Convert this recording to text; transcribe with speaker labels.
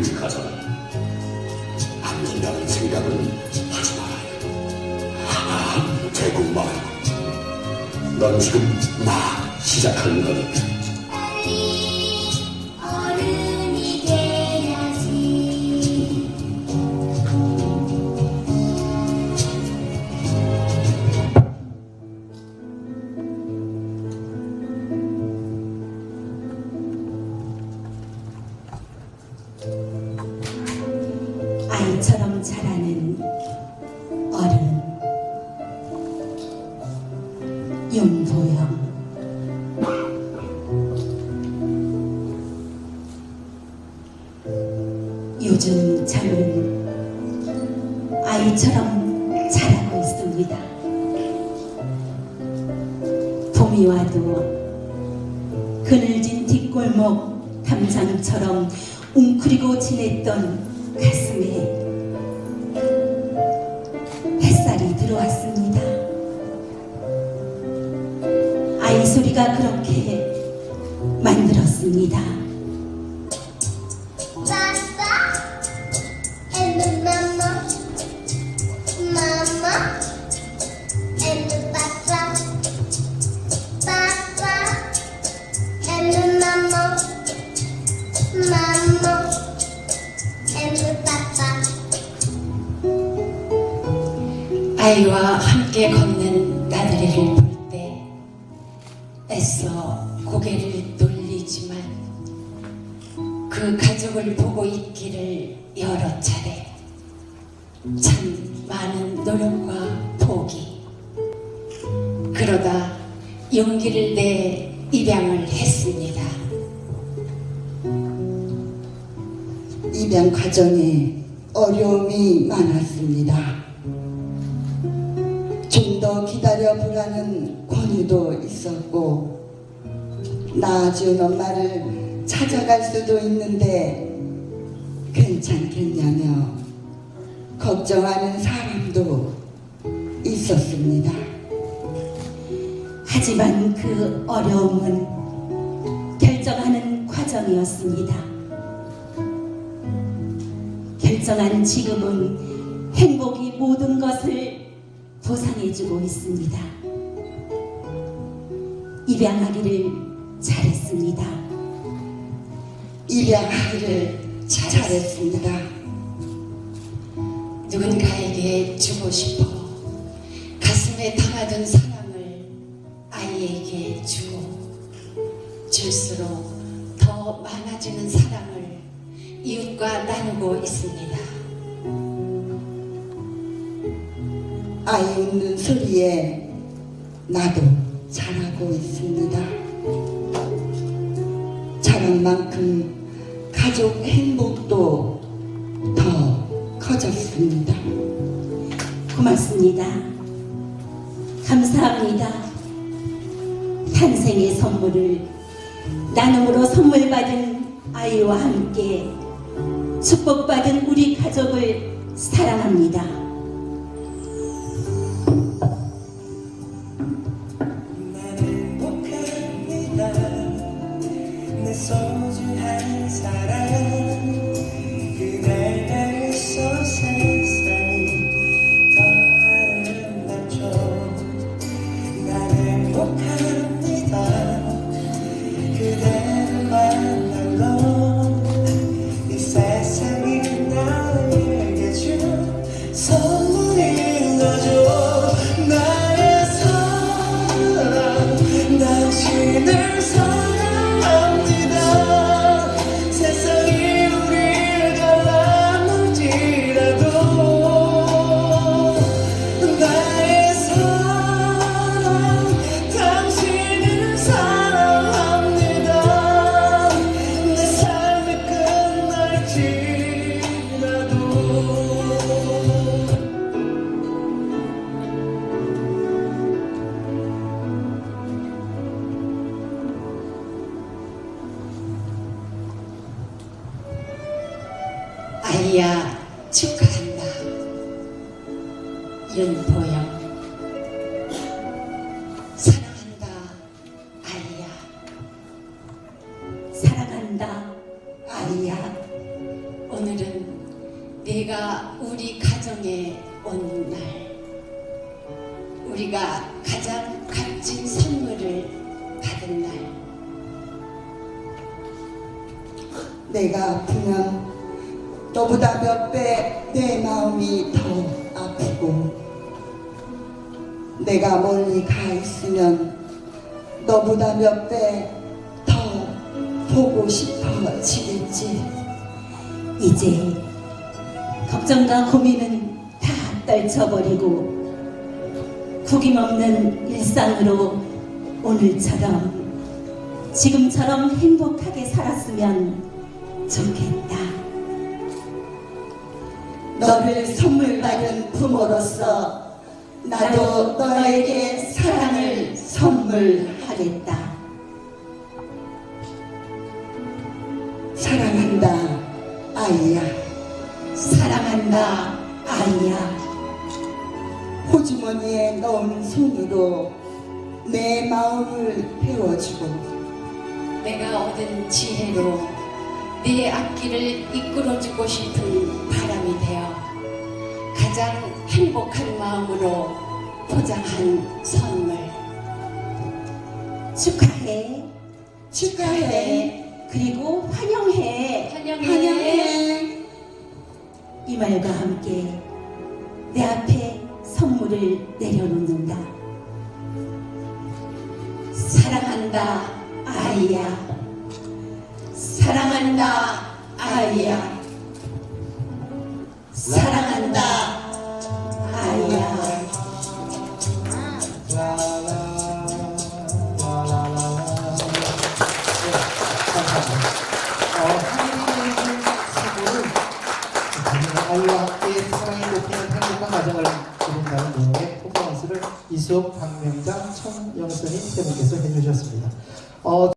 Speaker 1: 굵직하잖아. 안 된다는 생각은 하지 말아요. 하나 되고 말고. 넌 지금 막 시작하는 거니까.
Speaker 2: 아이처럼 자라는 어른 윤보영 요즘 저는 아이처럼 자라고 있습니다. 봄이 와도 그늘진 뒷골목 담장처럼 웅크리고 지냈던 가슴에 햇살이 들어왔습니다. 아이 소리가 그렇게 만들었습니다. 아이와 함께 걷는 나들이를 볼 때 애써 고개를 돌리지만 그 가족을 보고 있기를 여러 차례 참 많은 노력과 포기 그러다 용기를 내 입양을 했습니다.
Speaker 3: 입양 과정에 어려움이 많았습니다. 보라는 권유도 있었고, 낳아준 엄마를 찾아갈 수도 있는데 괜찮겠냐며 걱정하는 사람도 있었습니다.
Speaker 2: 하지만 그 어려움은 결정하는 과정이었습니다. 결정한 지금은 행복이 모든 것을 보상해주고 있습니다. 입양하기를 잘했습니다.
Speaker 3: 입양하기를 잘했습니다.
Speaker 2: 누군가에게 주고 싶어 가슴에 담아둔 사랑을 아이에게 주고 줄수록 더 많아지는 사랑을 이웃과 나누고 있습니다.
Speaker 3: 아이 웃는 소리에 나도 잘하고 있습니다. 자란 만큼 가족 행복도 더 커졌습니다.
Speaker 2: 고맙습니다. 감사합니다. 탄생의 선물을 나눔으로 선물 받은 아이와 함께 축복받은 우리 가족을 사랑합니다. 윤보영 사랑한다 아이야. 사랑한다 아이야. 오늘은 내가 우리 가정에 온 날, 우리가 가장 값진 선물을 받은 날,
Speaker 3: 내가 아프면 너보다 몇 배 내 마음이 더 아프고 내가 멀리 가 있으면 너보다 몇 배 더 보고 싶어지겠지.
Speaker 2: 이제 걱정과 고민은 다 떨쳐버리고 구김없는 일상으로 오늘처럼 지금처럼 행복하게 살았으면 좋겠다.
Speaker 3: 너를 선물 받은 부모로서 나도 너에게 사랑을 선물하겠다. 사랑한다, 아이야.
Speaker 2: 사랑한다, 아이야.
Speaker 3: 호주머니에 넣은 손으로 내 마음을 배워주고
Speaker 2: 내가 얻은 지혜로 네 앞길을 이끌어주고 싶은 바람이 되어 가장 행복한 마음으로 포장한 선물. 축하해.
Speaker 3: 축하해.
Speaker 2: 그리고 환영해.
Speaker 3: 환영해.
Speaker 2: 이 말과 함께 내 앞에 선물을 내려놓는다. 사랑한다, 아이야. 사랑한다, 아이야. 사랑한다,
Speaker 4: 이수업, 박명장, 천영선님 세 분께서 해주셨습니다. 어,